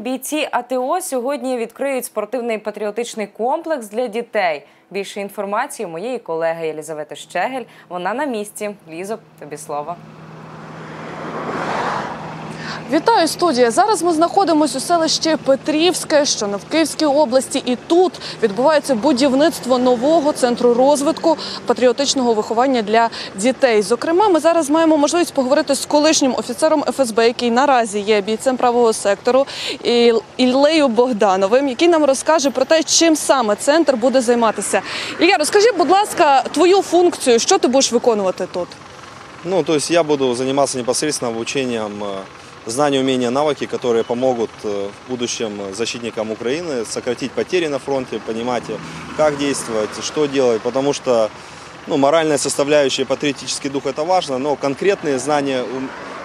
Бійці АТО сьогодні відкриють спортивний патріотичний комплекс для дітей. Більше інформації у моєї колеги Єлізавети Щегель. Вона на місці. Лізо, тобі слово. Вітаю студія. Зараз ми знаходимося у селищі Петрівське, що на в Київській області, і тут відбувається будівництво нового центру розвитку патріотичного виховання для дітей. Зокрема, ми зараз маємо можливість поговорити з колишнім офіцером ФСБ, який наразі є бійцем правого сектору, Іллею Богдановим, який нам розкаже про те, чим саме центр буде займатися. Ілля, розкажи, будь ласка, твою функцію, що ти будеш виконувати тут? Ну, то есть я буду заниматься непосредственно обучением э, знания, умения, навыки, которые помогут э, в будущем защитникам Украины сократить потери на фронте, понимать, э, как действовать, что делать, потому что ну, моральная составляющая, патриотический дух – это важно, но конкретные знания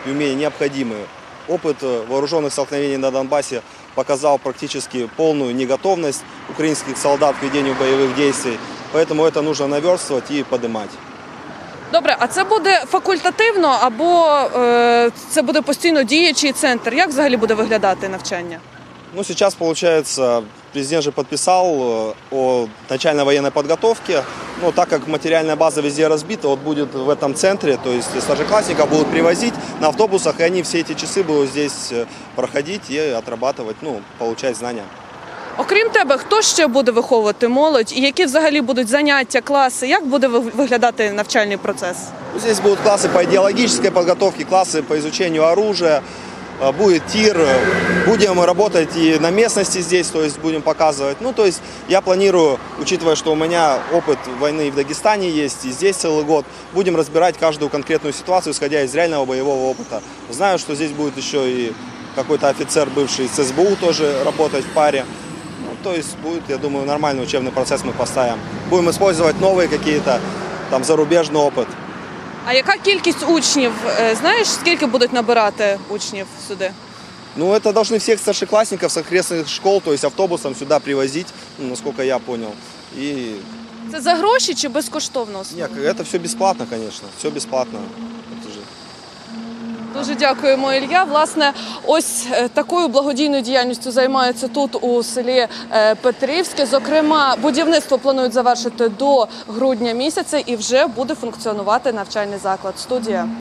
и умения необходимы. Опыт э, вооруженных столкновений на Донбассе показал практически полную неготовность украинских солдат к ведению боевых действий, поэтому это нужно наверстывать и поднимать. Добре, а це буде факультативно або е, це буде постійно діючий центр? Як взагалі буде виглядати навчання? Ну, сейчас, получается, президент же подписал э, о начальной военной подготовке. Но так как материальная база везде разбита, вот будет в этом центре, то есть старшеклассника будут привозить на автобусах, и они все эти часы будут здесь э, проходить и отрабатывать, ну, получать знания. Окрім тебе, хто ще буде виховувати молодь, і які взагалі будуть заняття, класи? Як буде ви- виглядати навчальний процес? Ну, Здесь будут классы по идеологической подготовке, классы по изучению оружия, э, будет тир, э, будем работать и на местности здесь, то есть будем показывать. Ну, то есть я планирую, учитывая, что у меня опыт войны и в Дагестане есть, и здесь целый год, будем разбирать каждую конкретную ситуацию, исходя из реального боевого опыта. Знаю, что здесь будет еще и какой-то офицер, бывший из СБУ, тоже работать в паре. Ну, то есть будет, я думаю, нормальный учебный процесс мы поставим. Будем использовать новые какие-то, там, зарубежный опыт. А яка кількість учнів? Е, Знаєш, скільки будуть набирати учнів сюди? Ну, это должны всех старшеклассников с окрестных школ, то есть автобусом сюда привозить, ну, насколько я понял. И Це за гроші чи безкоштовно? нет, это все бесплатно, конечно, все бесплатно. Дуже дякуємо, Ілья. Власне, ось е, такою благодійною діяльністю займаються тут у селі е, Петрівське. Зокрема, будівництво планують завершити до грудня місяця і вже буде функціонувати навчальний заклад. Студія.